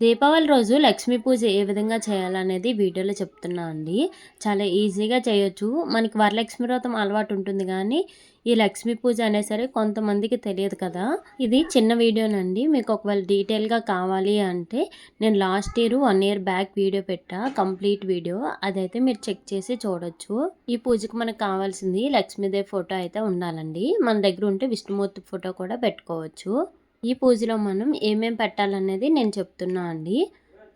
దీపావళి రోజు లక్ష్మీ పూజ ఏ విధంగా చేయాలనేది వీడియోలో చెప్తున్నా అండి. చాలా ఈజీగా చేయొచ్చు. మనకి వరలక్ష్మి వ్రతం అలవాటు ఉంటుంది కానీ ఈ లక్ష్మీ పూజ అనే సరే కొంతమందికి తెలియదు కదా. ఇది చిన్న వీడియోనండి. మీకు ఒకవేళ డీటెయిల్గా కావాలి అంటే నేను last year one year back video పెట్టా కంప్లీట్ వీడియో. అదైతే మీరు చెక్ చేసి చూడొచ్చు. ఈ పూజకు మనకు కావాల్సింది లక్ష్మీదేవి ఫోటో అయితే ఉండాలండి. మన దగ్గర ఉంటే విష్ణుమూర్తి ఫోటో కూడా పెట్టుకోవచ్చు. ఈ పూజలో మనం ఏమేం పెట్టాలనేది నేను చెప్తున్నా అండి.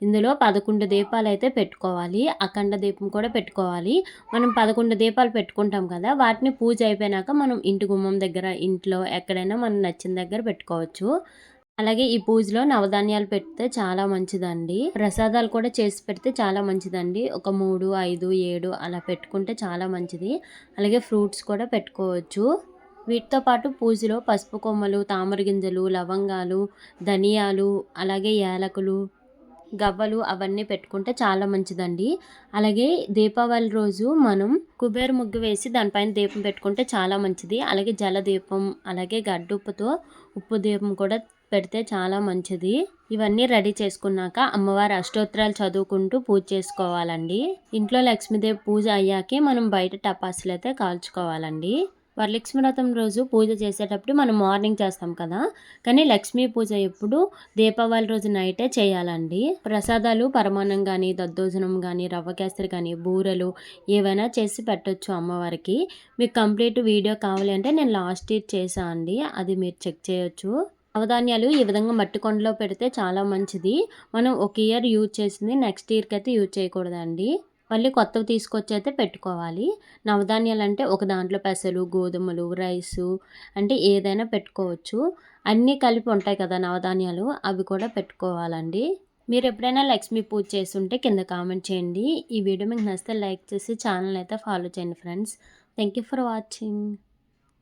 ఇందులో పదకొండు దీపాలు అయితే పెట్టుకోవాలి. అఖండ దీపం కూడా పెట్టుకోవాలి. మనం పదకొండు దీపాలు పెట్టుకుంటాం కదా వాటిని పూజ అయిపోయినాక మనం ఇంటి గుమ్మం దగ్గర ఇంట్లో ఎక్కడైనా మనం నచ్చిన దగ్గర పెట్టుకోవచ్చు. అలాగే ఈ పూజలో నవధాన్యాలు పెడితే చాలా మంచిదండి. ప్రసాదాలు కూడా చేసి పెడితే చాలా మంచిదండి. ఒక మూడు ఐదు ఏడు అలా పెట్టుకుంటే చాలా మంచిది. అలాగే ఫ్రూట్స్ కూడా పెట్టుకోవచ్చు. వీటితో పాటు పూజలో పసుపు కొమ్మలు తామర గింజలు లవంగాలు ధనియాలు అలాగే యాలకులు గవ్వలు అవన్నీ పెట్టుకుంటే చాలా మంచిదండి. అలాగే దీపావళి రోజు మనం కుబేర ముగ్గు వేసి దానిపైన దీపం పెట్టుకుంటే చాలా మంచిది. అలాగే జల దీపం అలాగే గడ్డుప్పుతో ఉప్పు దీపం కూడా పెడితే చాలా మంచిది. ఇవన్నీ రెడీ చేసుకున్నాక అమ్మవారి అష్టోత్తరాలు చదువుకుంటూ పూజ చేసుకోవాలండి. ఇంట్లో లక్ష్మీదేవి పూజ అయ్యాకే మనం బయట టపాసులు అయితే కాల్చుకోవాలండి. వరలక్ష్మి వ్రతం రోజు పూజ చేసేటప్పుడు మనం మార్నింగ్ చేస్తాం కదా. కానీ లక్ష్మీ పూజ ఎప్పుడు? దీపావళి రోజు నైటే చేయాలండి. ప్రసాదాలు పరమాన్నం కానీ దద్దోజనం కానీ రవ్వ కేసరి కానీ బూరెలు ఏవైనా చేసి పెట్టొచ్చు అమ్మవారికి. మీకు కంప్లీట్ వీడియో కావాలి అంటే నేను లాస్ట్ ఇయర్ చేసా అండి. అది మీరు చెక్ చేయొచ్చు. నవధాన్యాలు ఈ విధంగా మట్టి కొండలో పెడితే చాలా మంచిది. మనం ఒక ఇయర్ యూజ్ చేసింది నెక్స్ట్ ఇయర్కి అయితే యూజ్ చేయకూడదండి. మళ్ళీ కొత్తవి తీసుకొచ్చి అయితే పెట్టుకోవాలి. నవధాన్యాలు అంటే ఒక దాంట్లో పెసలు గోధుమలు రైసు అంటే ఏదైనా పెట్టుకోవచ్చు. అన్నీ కలిపి ఉంటాయి కదా నవధాన్యాలు అవి కూడా పెట్టుకోవాలండి. మీరు ఎప్పుడైనా లక్ష్మీ పూజ చేస్తుంటే కింద కామెంట్ చేయండి. ఈ వీడియో మీకు నచ్చితే లైక్ చేసి ఛానల్ అయితే ఫాలో చేయండి friends. Thank you for watching.